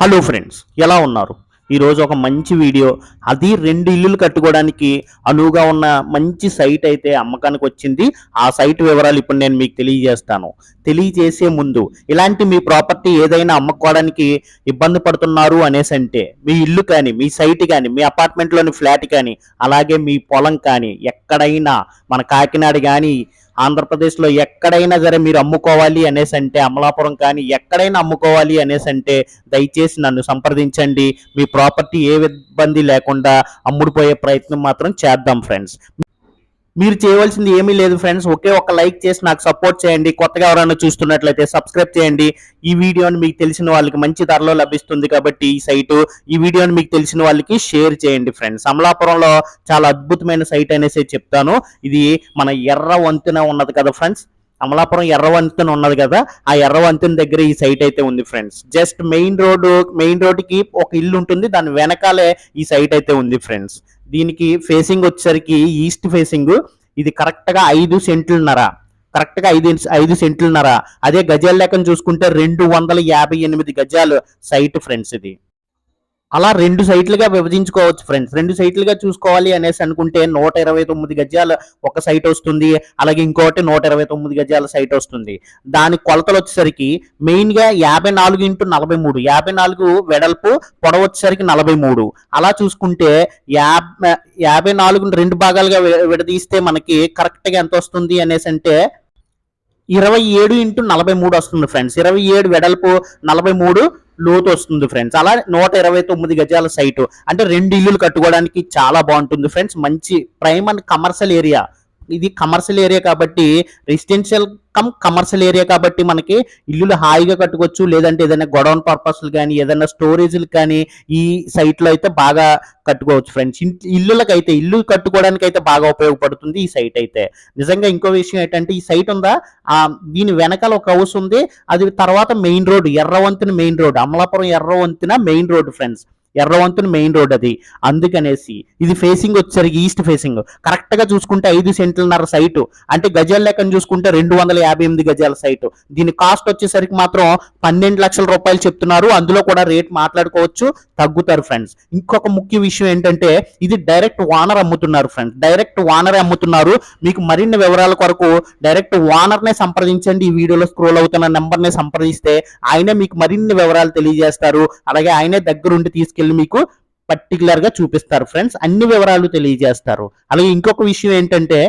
Hello friends ఎలా ఉన్నారు? ఈరోజు ఒక మంచి వీడియో అది రెండు ఇల్లులు కట్టుకోవడానికి అనువుగా ఉన్న మంచి సైట్ అయితే అమ్మకానికి వచ్చింది. ఆ సైట్ వివరాలు ఇప్పుడు నేను మీకు తెలియజేస్తాను. తెలియజేసే ముందు ఇలాంటి మీ ప్రాపర్టీ ఏదైనా అమ్ముకోవడానికి ఇబ్బంది పడుతున్నారు అనేసి అంటే మీ ఇల్లు కానీ మీ సైట్ కానీ మీ అపార్ట్మెంట్లోని ఫ్లాట్ కానీ అలాగే మీ పొలం కానీ ఎక్కడైనా మన కాకినాడ కానీ ఆంధ్రప్రదేశ్లో ఎక్కడైనా సరే మీరు అమ్ముకోవాలి అనేసి అంటే అమలాపురం కానీ ఎక్కడైనా అమ్ముకోవాలి అనేసి అంటే దయచేసి నన్ను సంప్రదించండి. మీ ప్రాపర్టీ ఏ ఇబ్బంది లేకుండా అమ్ముడుపోయే ప్రయత్నం మాత్రం చేద్దాం ఫ్రెండ్స్. మీరు చేయవలసింది ఏమీ లేదు ఫ్రెండ్స్. ఒకే ఒక లైక్ చేసి నాకు సపోర్ట్ చేయండి. కొత్తగా ఎవరైనా చూస్తున్నట్లయితే సబ్స్క్రైబ్ చేయండి. ఈ వీడియోని మీకు తెలిసిన వాళ్ళకి మంచి ధరలో లభిస్తుంది కాబట్టి ఈ సైటు. ఈ వీడియోని మీకు తెలిసిన వాళ్ళకి షేర్ చేయండి ఫ్రెండ్స్. అమలాపురంలో చాలా అద్భుతమైన సైట్ అనేసి చెప్తాను. ఇది మన ఎర్ర వంతెన ఉన్నది కదా ఫ్రెండ్స్. అమలాపురం ఎర్ర వంతెన ఉన్నది కదా ఆ ఎర్ర వంతెన దగ్గర ఈ సైట్ అయితే ఉంది friends just main road main రోడ్డుకి ఒక ఇల్లు ఉంటుంది దాని వెనకాలే ఈ సైట్ అయితే ఉంది ఫ్రెండ్స్ దీనికి ఫేసింగ్ వచ్చేసరికి ఈస్ట్ ఫేసింగ్ ఇది కరెక్ట్గా ఐదు సెంట్లున్నర. కరెక్ట్గా ఐదు ఐదు సెంట్లున్నర. అదే గజాల లెక్కను చూసుకుంటే రెండు వందల యాభై ఎనిమిది గజాలు సైట్ ఫ్రెండ్స్ ఇది. అలా రెండు సైట్లుగా విభజించుకోవచ్చు ఫ్రెండ్స్ రెండు సైట్లుగా చూసుకోవాలి అనేసి అనుకుంటే నూట ఇరవై తొమ్మిది గజాల ఒక సైట్ వస్తుంది. అలాగే ఇంకోటి నూట ఇరవై తొమ్మిది గజాల సైట్ వస్తుంది. దాని కొలతలు వచ్చేసరికి మెయిన్గా యాభై నాలుగు ఇంటూ నలభై మూడు. యాభై నాలుగు వెడల్పు పొడవు వచ్చేసరికి నలభై మూడు. అలా చూసుకుంటే యాభై యాభై నాలుగు రెండు భాగాలుగా విడదీస్తే మనకి కరెక్ట్గా ఎంత వస్తుంది అనేసి అంటే ఇరవై ఏడు ఇంటూ నలభై మూడు వస్తుంది ఫ్రెండ్స్ ఇరవై ఏడు వెడల్పు నలభై మూడు లోతు వస్తుంది ఫ్రెండ్స్ అలా నూట ఇరవై తొమ్మిది గజాల సైటు అంటే రెండు ఇల్లులు కట్టుకోవడానికి చాలా బాగుంటుంది ఫ్రెండ్స్ మంచి ప్రైమ్ అండ్ కమర్షియల్ ఏరియా ఇది కమర్షియల్ ఏరియా కాబట్టి రెసిడెన్షియల్ కమ్ కమర్షియల్ ఏరియా కాబట్టి మనకి ఇల్లులు హాయిగా కట్టుకోవచ్చు. లేదంటే ఏదైనా గొడౌన్ పర్పస్లు కానీ ఏదైనా స్టోరేజ్లు కానీ ఈ సైట్లో అయితే బాగా కట్టుకోవచ్చు ఫ్రెండ్స్ ఇల్లులకు అయితే ఇల్లు కట్టుకోవడానికి అయితే బాగా ఉపయోగపడుతుంది ఈ సైట్ అయితే. నిజంగా ఇంకో విషయం ఏంటంటే ఈ సైట్ ఉందా? దీని వెనకాల ఒక హౌస్ ఉంది. అది తర్వాత మెయిన్ రోడ్ ఎర్రవంతున మెయిన్ రోడ్ అమలాపురం ఎర్రవంతిన మెయిన్ రోడ్ ఫ్రెండ్స్ ఎర్రవంతున మెయిన్ రోడ్ అది. అందుకనేసి ఇది ఫేసింగ్ వచ్చేసరికి ఈస్ట్ ఫేసింగ్ కరెక్ట్గా చూసుకుంటే ఐదు సెంట్లన్నర సైటు అంటే గజాల లెక్కన చూసుకుంటే రెండు వందల యాభై ఎనిమిది గజాల సైటు దీని కాస్ట్ వచ్చేసరికి మాత్రం పన్నెండు లక్షల రూపాయలు చెప్తున్నారు. అందులో కూడా రేట్ మాట్లాడుకోవచ్చు. తగ్గుతారు ఫ్రెండ్స్ ఇంకొక ముఖ్య విషయం ఏంటంటే ఇది డైరెక్ట్ వానర్ అమ్ముతున్నారు ఫ్రెండ్స్ డైరెక్ట్ వానర్ అమ్ముతున్నారు. మీకు మరిన్ని వివరాల కొరకు డైరెక్ట్ వానర్ నే సంప్రదించండి. ఈ వీడియోలో స్క్రోల్ అవుతున్న నెంబర్ నే సంప్రదిస్తే ఆయనే మీకు మరిన్ని వివరాలు తెలియజేస్తారు. అలాగే ఆయనే దగ్గరుండి తీసుకెళ్ళి మీకు పర్టికులర్గా చూపిస్తారు ఫ్రెండ్స్ అన్ని వివరాలు తెలియజేస్తారు. అలాగే ఇంకొక విషయం ఏంటంటే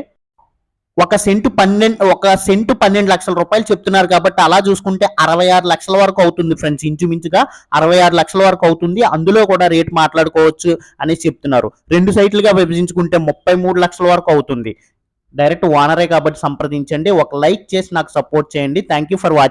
ఒక సెంటు పన్నెండు ఒక సెంటు పన్నెండు లక్షల రూపాయలు చెప్తున్నారు కాబట్టి అలా చూసుకుంటే అరవై ఆరు లక్షల వరకు అవుతుంది ఫ్రెండ్స్ ఇంచుమించుగా అరవై ఆరు లక్షల వరకు అవుతుంది. అందులో కూడా రేట్ మాట్లాడుకోవచ్చు అనేసి చెప్తున్నారు. రెండు సైట్లుగా విభజించుకుంటే ముప్పై మూడు లక్షల వరకు అవుతుంది. డైరెక్ట్ ఓనరే కాబట్టి సంప్రదించండి. ఒక లైక్ చేసి నాకు సపోర్ట్ చేయండి. Thank you for watching